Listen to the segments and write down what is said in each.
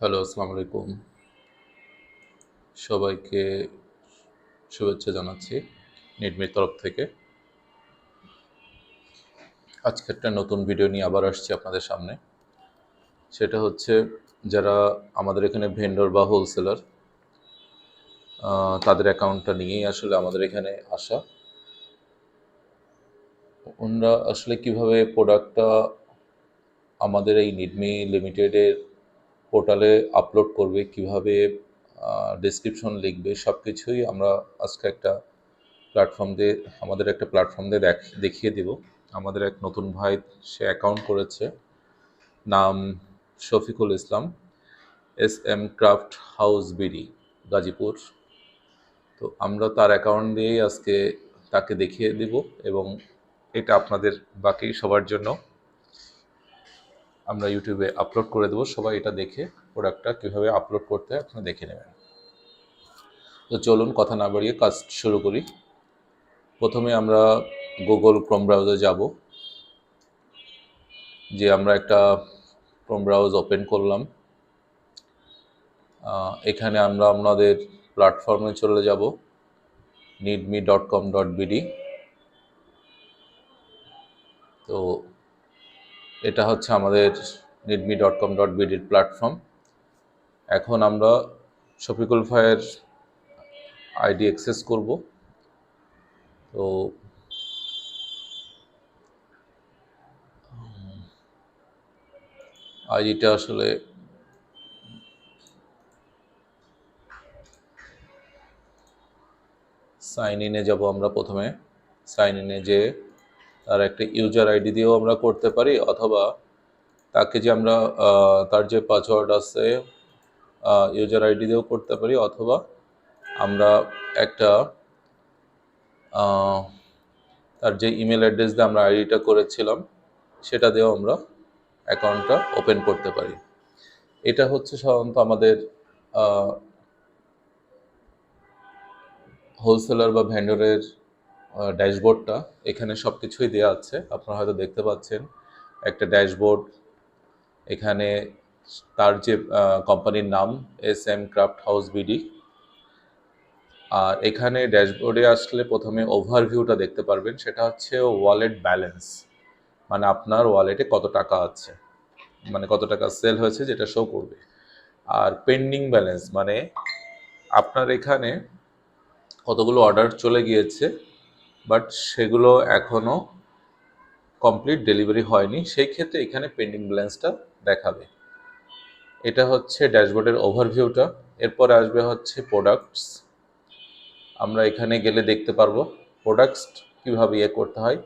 Hello, আসসালামু আলাইকুম। সবাইকে শুভেচ্ছা জানাচ্ছি নিডমির তরফ থেকে। আজকে একটা নতুন ভিডিও নিয়ে আবার আসছি আপনাদের সামনে। সেটা হচ্ছে যারা আমাদের এখানে ভেন্ডর বা হোলসেলার তাদের অ্যাকাউন্টটা নিয়েই আসলে আমাদের এখানে আসা। ওনারা আসলে কীভাবে প্রোডাক্টটা আমাদের এই নিডমি লিমিটেডের পোর্টালে আপলোড করবে, কীভাবে ডেসক্রিপশন লিখবে সব কিছুই আমরা আজকে একটা প্ল্যাটফর্ম দিয়ে, আমাদের একটা প্ল্যাটফর্ম দিয়ে দেখ, দেখিয়ে দিব। আমাদের এক নতুন ভাই, সে অ্যাকাউন্ট করেছে, নাম Shafiqul Islam S M craft house BD Gazipur. তো আমরা তার অ্যাকাউন্ট দিয়েই আজকে তাকে দেখিয়ে দিব এবং এটা আপনাদের বাকি সবার জন্য। আমরা ইউটিউবে আপলোড করে দেবো। সবাই এটা দেখে প্রোডাক্টটা কীভাবে আপলোড করতে হয় আপনারা দেখে নেবেন। তো চলুন কথা না বাড়িয়ে কাজ শুরু করি। প্রথমে আমরা গুগল ক্রোম ব্রাউজার যাব। যে আমরা একটা ক্রোম ব্রাউজ ওপেন করলাম। এখানে আমরা আমাদের প্ল্যাটফর্মে চলে যাব। Need me dot com dot BD তো এটা হচ্ছে আমাদের need me dot com dot বিডির platform এখন আমরা শফিকুল ভাইয়ের আইডি অ্যাক্সেস করব। তো আইডিটা আসলে সাইন ইনে যাব আমরা প্রথমে। সাইন ইনে যে তার একটা ইউজার আইডি দিয়েও আমরা করতে পারি, অথবা তাকে যে আমরা তার যে পাসওয়ার্ড আছে ইউজার আইডি দিয়েও করতে পারি, অথবা আমরা একটা তার যে ইমেল অ্যাড্রেস দিয়ে আমরা আইডিটা করেছিলাম, সেটা দিয়েও আমরা অ্যাকাউন্টটা ওপেন করতে পারি। এটা হচ্ছে সাধারণত আমাদের হোলসেলার বা ভেন্ডরের ড্যাশবোর্ডটা। এখানে সব কিছুই দেওয়া আছে। আপনারা হয়তো দেখতে পাচ্ছেন একটা ড্যাশবোর্ড। এখানে তার যে কোম্পানির নাম S M craft house BD. আর এখানে ড্যাশবোর্ডে আসলে প্রথমে ওভারভিউটা দেখতে পারবেন। সেটা হচ্ছে ওয়ালেট ব্যালেন্স। মানে আপনার ওয়ালেটে কত টাকা আছে। মানে কত টাকা সেল হয়েছে যেটা শো করবে। আর পেন্ডিং ব্যালেন্স মানে আপনার এখানে কতগুলো অর্ডার চলে গিয়েছে। বাট সেগুলো এখনও কমপ্লিট ডেলিভারি হয়নি। সেই ক্ষেত্রে এখানে পেন্ডিং ব্যালেন্সটা দেখাবে। এটা হচ্ছে ড্যাশবোর্ডের ওভারভিউটা। এরপরে আসবে হচ্ছে প্রোডাক্টস। আমরা এখানে গেলে দেখতে পারব প্রোডাক্টস কীভাবে ইয়ে করতে হয়।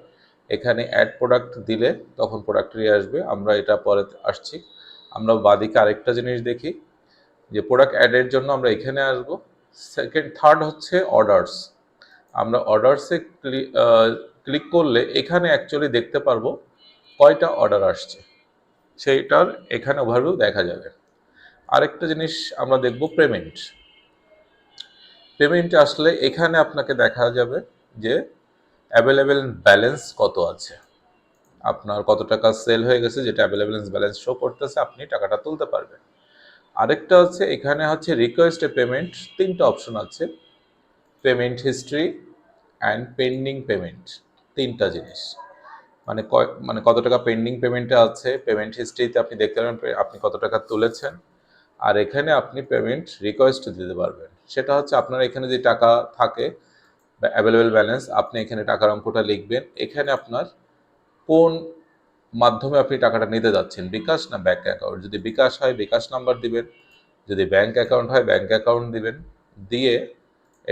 এখানে অ্যাড প্রোডাক্ট দিলে তখন প্রোডাক্টই আসবে। আমরা এটা পরে আসছি। আমরা বাদিকে আরেকটা জিনিস দেখি যে প্রোডাক্ট অ্যাডের জন্য আমরা এখানে আসব। সেকেন্ড, থার্ড হচ্ছে অর্ডারস। আমরা অর্ডারসে ক্লিক করলে এখানে অ্যাকচুয়ালি দেখতে পারব কয়টা অর্ডার আসছে। সেইটার এখানে ওভারভিউ দেখা যাবে। আরেকটা জিনিস আমরা দেখব পেমেন্ট পেমেন্ট আসলে এখানে আপনাকে দেখা যাবে যে অ্যাভেলেবেল ব্যালেন্স কত আছে। আপনার কত টাকা সেল হয়ে গেছে, যেটা অ্যাভেলেবেল ব্যালেন্স শো করতেছে, আপনি টাকাটা তুলতে পারবেন। আরেকটা হচ্ছে এখানে হচ্ছে রিকোয়েস্ট পেমেন্ট তিনটা অপশন আছে। Payment history and pending payment তিনটা জিনিস। মানে মানে কত টাকা পেন্ডিং পেমেন্টে আছে পেমেন্ট হিস্ট্রিতে আপনি দেখতে পারবেন আপনি কত টাকা তুলেছেন, আর এখানে আপনি পেমেন্ট রিকোয়েস্ট দিতে পারবেন। সেটা হচ্ছে আপনার এখানে যে টাকা থাকে অ্যাভেলেবেল ব্যালেন্স আপনি এখানে টাকার অঙ্কটা লিখবেন। এখানে আপনার কোন মাধ্যমে আপনি টাকাটা নিতে যাচ্ছেন, বিকাশ না ব্যাঙ্ক অ্যাকাউন্ট যদি বিকাশ হয়, বিকাশ নাম্বার দিবেন, যদি ব্যাঙ্ক অ্যাকাউন্ট হয় ব্যাঙ্ক অ্যাকাউন্ট দিবেন, দিয়ে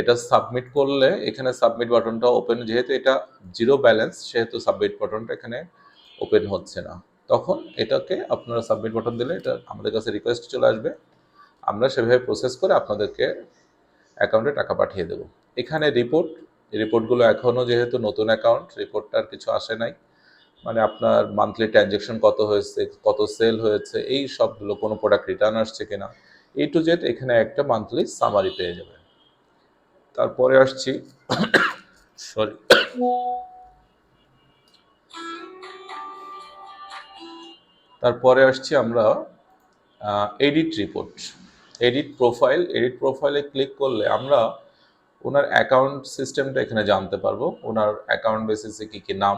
এটা সাবমিট করলে এখানে সাবমিট বাটনটা ওপেন যেহেতু এটা জিরো ব্যালেন্স সেহেতু সাবমিট বাটনটা এখানে ওপেন হচ্ছে না। তখন এটাকে আপনারা সাবমিট বাটন দিলে এটা আমাদের কাছে রিকোয়েস্ট চলে আসবে। আমরা সেভাবে প্রসেস করে আপনাদেরকে অ্যাকাউন্টে টাকা পাঠিয়ে দেবো। এখানে রিপোর্ট রিপোর্টগুলো এখনও যেহেতু নতুন অ্যাকাউন্ট রিপোর্টটার কিছু আসে নাই। মানে আপনার মান্থলি ট্রানজ্যাকশন কত হয়েছে, কত সেল হয়েছে, এই সবগুলো কোনো প্রোডাক্ট রিটার্ন আসছে কিনা এই টু জেড এখানে একটা মান্থলি সামারি পেয়ে যাবেন। তারপরে আসছি। সরি তারপরে আসছি আমরা edit report edit profile edit প্রোফাইলে ক্লিক করলে আমরা ওনার অ্যাকাউন্ট সিস্টেমটা এখানে জানতে পারব। ওনার অ্যাকাউন্ট বেসিসে কী কী নাম,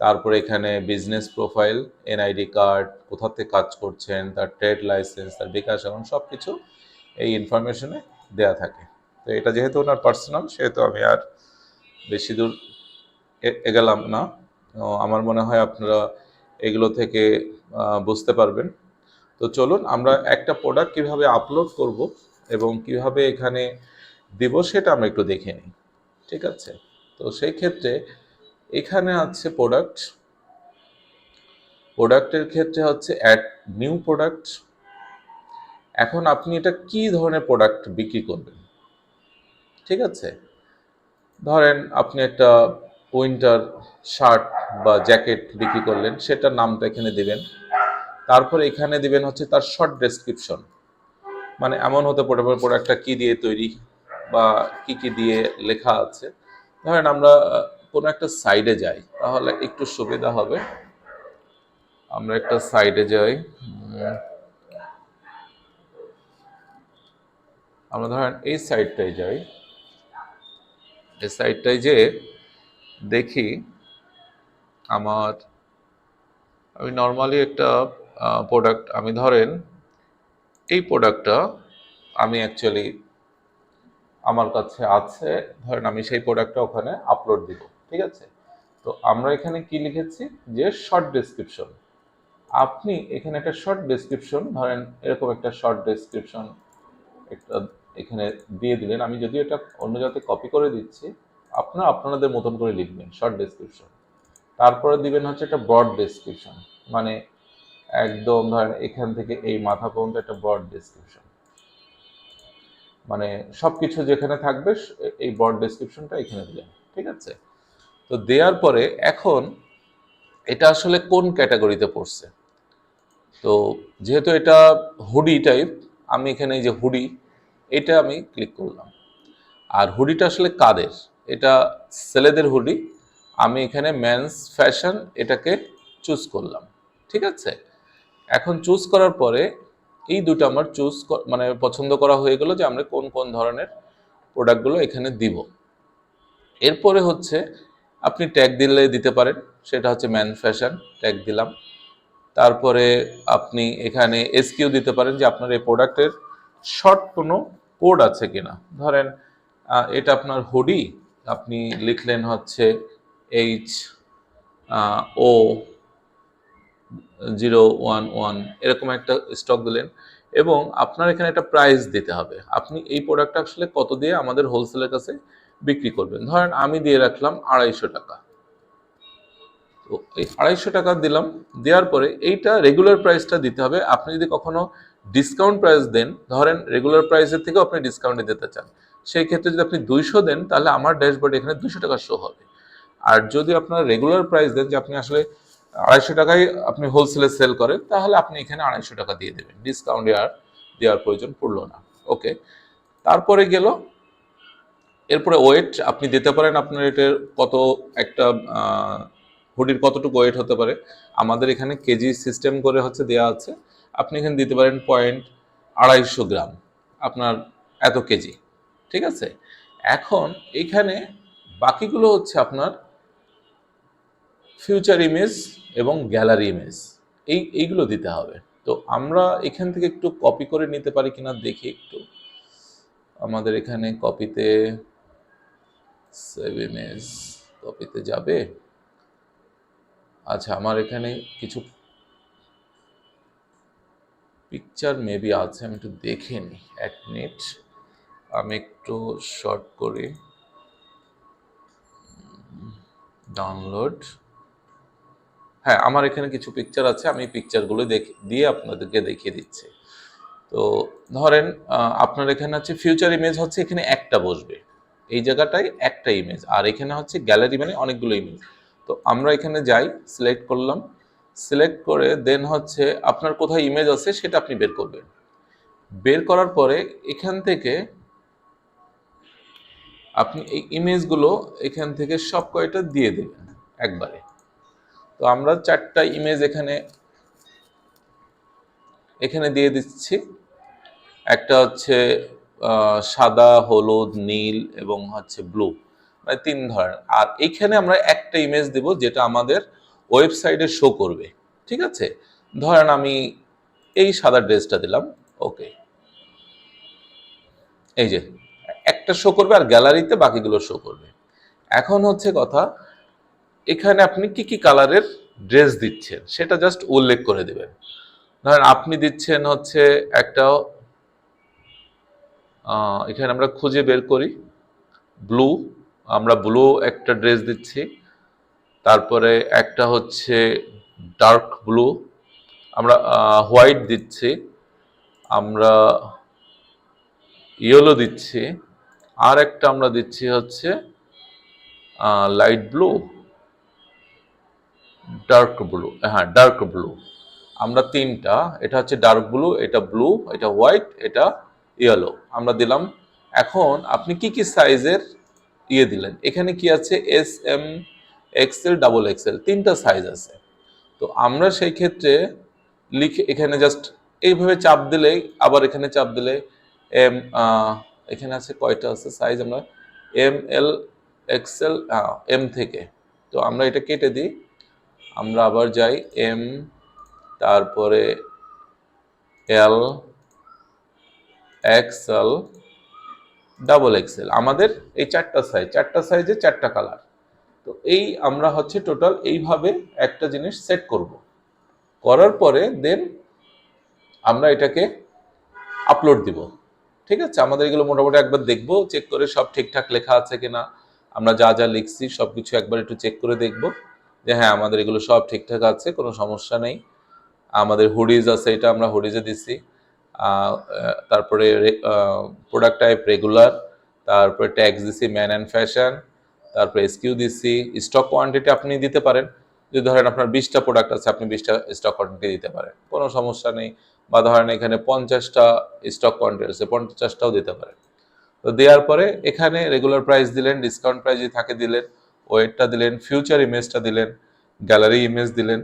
তারপরে এখানে বিজনেস প্রোফাইল এনআইডি কার্ড কোথা থেকে কাজ করছেন, তার ট্রেড লাইসেন্স তার বিকাশ অ্যাকাউন্ট সব কিছু এই ইনফরমেশনে দেয়া থাকে। তো এটা যেহেতু ওনার পার্সোনাল সেহেতু আমি আর বেশি দূর এগেলাম না। আমার মনে হয় আপনারা এগুলো থেকে বুঝতে পারবেন। তো চলুন আমরা একটা প্রোডাক্ট কীভাবে আপলোড করব এবং কীভাবে এখানে দিব সেটা আমরা একটু দেখে নিই। ঠিক আছে? তো সেই ক্ষেত্রে এখানে আছে প্রোডাক্ট প্রোডাক্টের ক্ষেত্রে হচ্ছে অ্যাড নিউ প্রোডাক্ট এখন আপনি এটা কি ধরনের প্রোডাক্ট বিক্রি করবেন? ঠিক আছে? ধরেন আপনি একটা উইন্টার শার্ট বা জ্যাকেট বিক্রি করলেন, সেটার নামটা এখানে দিবেন। তারপরে এখানে দিবেন হচ্ছে তার শর্ট ডেসক্রিপশন মানে এমন হতে পারে প্রোডাক্টটা কি দিয়ে তৈরি বা কি কি দিয়ে লেখা আছে। ধরেন আমরা কোনো একটা সাইডে যাই, তাহলে একটু সুবিধা হবে। আমরা একটা সাইডে যাই আমরা ধরেন এই সাইডটায় যাই। এই সাইডটায় যে দেখি আমার, আমি নর্মালি একটা প্রোডাক্ট আমি ধরেন, এই প্রোডাক্টটা আমি অ্যাকচুয়ালি আমার কাছে আছে, ধরেন আমি সেই প্রোডাক্টটা ওখানে আপলোড দিব, ঠিক আছে? তো আমরা এখানে কি লিখেছি? যে শর্ট ডেসক্রিপশন আপনি এখানে একটা শর্ট ডেসক্রিপশন ধরেন এরকম একটা শর্ট ডেসক্রিপশন একটা এখানে দিয়ে দিলেন। আমি যদিও এটা অন্য জায়গাতে কপি করে দিচ্ছি। আপনারা আপনাদের মতন করে লিখবেন শর্ট ডেসক্রিপশন তারপরে দিবেন হচ্ছে একটা ব্রড ডেসক্রিপশন মানে একদম ধরেন এখান থেকে এই মাথা পর্যন্ত একটা ব্রড ডেসক্রিপশন মানে সব কিছু যেখানে থাকবে, এই ব্রড ডেসক্রিপশনটা এখানে দিলেন। ঠিক আছে? তো দেওয়ার পরে এখন এটা আসলে কোন ক্যাটাগরিতে পড়ছে? তো যেহেতু এটা হুডি টাইপ আমি এখানে এই যে হুডি এটা আমি ক্লিক করলাম। আর হুডিটা আসলে কাদের? এটা ছেলেদের হুডি। আমি এখানে ম্যানস ফ্যাশন এটাকে চুজ করলাম। ঠিক আছে? এখন চুজ করার পরে এই দুটো আমার চুজ মানে পছন্দ করা হয়ে গেল যে আমরা কোন কোন ধরনের প্রোডাক্টগুলো এখানে দিব। এরপরে হচ্ছে আপনি ট্যাগ দিলে দিতে পারেন। সেটা হচ্ছে ম্যান ফ্যাশন ট্যাগ দিলাম। তারপরে আপনি এখানে এসকিউ দিতে পারেন যে আপনার এই প্রোডাক্টের শর্ট কোনো কোড আছে কিনা? ধরেন এটা আপনার হুডি আপনি লিখলেন হচ্ছে H O zero one one এরকম একটা স্টক দিলেন এবং আপনার এখানে একটা প্রাইস দিতে হবে। আপনি এই প্রোডাক্টটা আসলে কত দিয়ে আমাদের হোলসেলের কাছে বিক্রি করবেন? ধরেন, আমি দিয়ে রাখলাম আড়াইশো টাকা। তো এই আড়াইশো টাকা দিলাম, দেওয়ার পরে এইটা রেগুলার প্রাইসটা দিতে হবে। আপনি যদি কখনো ডিসকাউন্ট প্রাইস দেন, ধরেন রেগুলার প্রাইসের থেকেও আপনি ডিসকাউন্টে দিতে চান। সেই ক্ষেত্রে যদি আপনি দুইশো দেন, তাহলে আমার ড্যাশবোর্ডে এখানে দুশো টাকা শো হবে। আর যদি আপনার রেগুলার প্রাইস দেন, যে আপনি আসলে আড়াইশো টাকায় আপনি হোলসেলে সেল করেন, তাহলে আপনি এখানে আড়াইশো টাকা দিয়ে দেবেন। ডিসকাউন্ট আর দেওয়ার প্রয়োজন পড়ল না। ওকে? তারপরে গেল, এরপরে ওয়েট আপনি দিতে পারেন, আপনার এটার কত একটা হুডির কতটুকু ওয়েট হতে পারে। আমাদের এখানে কেজি সিস্টেম করে হচ্ছে দেওয়া আছে। আপনি এখানে দিতে পারেন পয়েন্ট আড়াইশো গ্রাম। আপনার এত কেজি। ঠিক আছে? এখন এখানে বাকিগুলো হচ্ছে আপনার ফিউচার ইমেজ এবং গ্যালারি ইমেজ এই, এইগুলো দিতে হবে। তো আমরা এখান থেকে একটু কপি করে নিতে পারি কিনা দেখি একটু। আমাদের এখানে কপিতে সেভ ইমেজ কপিতে যাবে। আচ্ছা আমার এখানে কিছু পিকচার মেবি আছে আমি একটু দেখে নিই। এক মিনিট আমি একটু শর্ট করি। ডাউনলোড হ্যাঁ আমার এখানে কিছু পিকচার আছে, আমি পিকচারগুলো দিয়ে আপনাদেরকে দেখিয়ে দিচ্ছি। তো ধরেন আপনার এখানে হচ্ছে ফিউচার ইমেজ হচ্ছে এখানে একটা বসবে। এই জায়গাটায় একটা ইমেজ আর এখানে হচ্ছে গ্যালারি মানে অনেকগুলো ইমেজ তো আমরা এখানে যাই সিলেক্ট করলাম। সিলেক্ট করে দেন হচ্ছে আপনার কোথায় ইমেজ আছে সেটা আপনি বের করবেন। বের করার পরে এখান থেকে আপনি এই ইমেজগুলো এখান থেকে সব কয়টা দিয়ে দেবেন একবারে। তো আমরা চারটা ইমেজ এখানে এখানে দিয়ে দিচ্ছি। একটা হচ্ছে সাদা, হলুদ, নীল এবং হচ্ছে ব্লু মানে তিন ধরনের। আর এইখানে আমরা একটা ইমেজ দেব যেটা আমাদের ওয়েবসাইটে শো করবে, ঠিক আছে? ধরেন আমি এই সাদা ড্রেসটা দিলাম ওকে এই যে, একটা শো করবে আর গ্যালারিতে বাকিগুলো শো করবে। এখন হচ্ছে কথা, এখানে আপনি কি কি কালারের ড্রেস দিচ্ছেন, সেটা জাস্ট উল্লেখ করে দেবেন। ধরেন আপনি দিচ্ছেন হচ্ছে একটা এখানে আমরা খুঁজে বের করি ব্লু আমরা ব্লু একটা ড্রেস দিচ্ছি। তারপরে একটা হচ্ছে ডার্ক ব্লু আমরা হোয়াইট দিচ্ছি, আমরা ইয়েলো দিচ্ছি, আর একটা আমরা দিচ্ছি হচ্ছে লাইট ব্লু ডার্ক ব্লু হ্যাঁ ডার্ক ব্লু আমরা তিনটা, এটা হচ্ছে ডার্ক ব্লু এটা ব্লু এটা হোয়াইট এটা ইয়েলো আমরা দিলাম, এখন আপনি কি কি সাইজের ইয়ে দিলেন? এখানে কি আছে? S M XL double XL তিনটা সাইজ আছে। তো আমরা সেই ক্ষেত্রে লিখে এখানে জাস্ট এইভাবে চাপ দিলেই আবার এখানে চাপ দিলে এম এখানে আছে কয়টা আছে সাইজ আমরা? এম এল এক্সেল এম থেকে। তো আমরা এটা কেটে দিই। আমরা আবার যাই এম তারপরে এল এক্সেল ডাবল এক্সেল আমাদের এই চারটা সাইজ চারটা সাইজে চারটা কালার তো এই আমরা হচ্ছে টোটাল এইভাবে একটা জিনিস সেট করব। করার পরে দেন আমরা এটাকে আপলোড দিব। ঠিক আছে? আমাদের এগুলো মোটামুটি একবার দেখব চেক করে সব ঠিকঠাক লেখা আছে কিনা। আমরা যা যা লিখছি সব কিছু একবার একটু চেক করে দেখব যে হ্যাঁ আমাদের এগুলো সব ঠিকঠাক আছে, কোনো সমস্যা নেই। আমাদের হুডিজ আছে, এটা আমরা হুডিজে দিছি। তারপরে প্রোডাক্ট টাইপ রেগুলার তারপরে ট্যাক্স দিছি ম্যান অ্যান্ড ফ্যাশন তারপরে এসকিউ দিছি স্টক কোয়ান্টিটি আপনি দিতে পারেন। যদি ধরেন আপনার বিশটা প্রোডাক্ট আছে, আপনি বিশটা স্টক কোয়ান্টিটি দিতে পারেন। কোনো সমস্যা নেই। বা ধরেন এখানে পঞ্চাশটা স্টক কোয়ান্টিটি আছে, পঞ্চাশটাও দিতে পারেন। তো দেওয়ার পরে এখানে রেগুলার প্রাইস দিলেন ডিসকাউন্ট প্রাইস যদি থাকে দিলেন, ওয়েটটা দিলেন ফিউচার ইমেজটা দিলেন গ্যালারি ইমেজ দিলেন।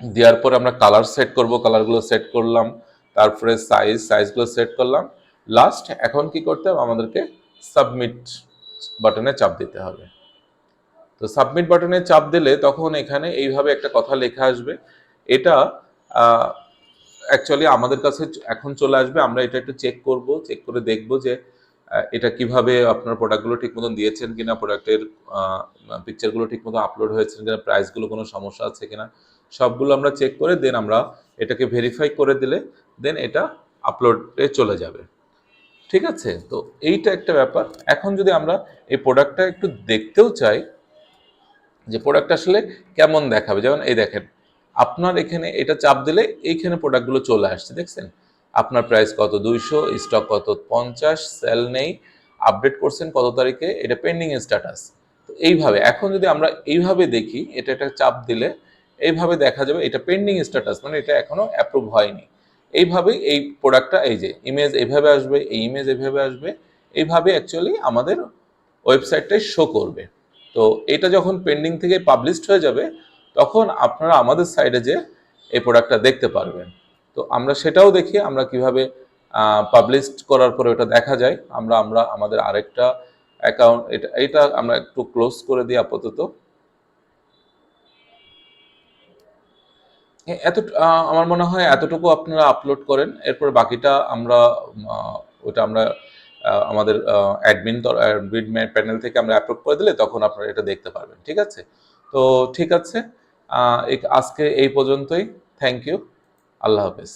দেওয়ার পরে আমরা কালার সেট করব কালারগুলো সেট করলাম, তারপরে সাইজ সাইজগুলো সেট করলাম। লাস্ট এখন কি করতে হবে? আমাদেরকে সাবমিট বাটনে চাপ দিতে হবে। তো সাবমিট বাটনে চাপ দিলে তখন এখানে এইভাবে একটা কথা লেখা আসবে। এটা অ্যাকচুয়ালি আমাদের কাছে এখন চলে আসবে। আমরা এটা একটু চেক করব চেক করে দেখব যে এটা কীভাবে আপনার প্রোডাক্টগুলো ঠিক মতন দিয়েছেন কিনা প্রোডাক্টের পিকচারগুলো ঠিক মতো আপলোড হয়েছে কিনা প্রাইসগুলো কোনো সমস্যা আছে কিনা, সবগুলো আমরা চেক করে দেন আমরা এটাকে ভেরিফাই করে দিলে দেন এটা আপলোডে চলে যাবে। ঠিক আছে? তো এইটা একটা ব্যাপার। এখন যদি আমরা এই প্রোডাক্টটা একটু দেখতেও চাই, যে প্রোডাক্ট আসলে কেমন দেখাবে? যেমন এই দেখেন, আপনার এখানে এটা চাপ দিলে এইখানে প্রোডাক্টগুলো চলে আসছে, দেখছেন? আপনার প্রাইস কত? দুইশো স্টক কত? পঞ্চাশ সেল নেই আপডেট করছেন কত তারিখে? এটা পেন্ডিং স্ট্যাটাস তো এইভাবে, এখন যদি আমরা এইভাবে দেখি, এটা একটা চাপ দিলে এইভাবে দেখা যাবে এটা পেন্ডিং স্ট্যাটাস মানে এটা এখনও অ্যাপ্রুভ হয়নি। এইভাবে এই প্রোডাক্টটা এই যে ইমেজ এইভাবে আসবে, এই ইমেজ এইভাবে আসবে, এইভাবে অ্যাকচুয়ালি আমাদের ওয়েবসাইটটাই শো করবে। তো এটা যখন পেন্ডিং থেকে পাবলিশড হয়ে যাবে, তখন আপনারা আমাদের সাইডে যে এই প্রোডাক্টটা দেখতে পারবেন। তো আমরা সেটাও দেখি, আমরা কীভাবে পাবলিশড করার পরে ওটা দেখা যায়। আমরা আমরা, আমাদের আরেকটা অ্যাকাউন্ট এটা এটা আমরা একটু ক্লোজ করে দিই আপাতত। এত আমার মনে হয় এতটুকু আপনারা আপলোড করেন, এরপর বাকিটা আমরা ওটা আমরা আমাদের অ্যাডমিন অ্যাডমিন প্যানেল থেকে আমরা অ্যাপ্রুভ করে দিলে তখন আপনারা এটা দেখতে পারবেন, ঠিক আছে? তো ঠিক আছে আজকে এই পর্যন্তই থ্যাংক ইউ আল্লাহ হাফেজ।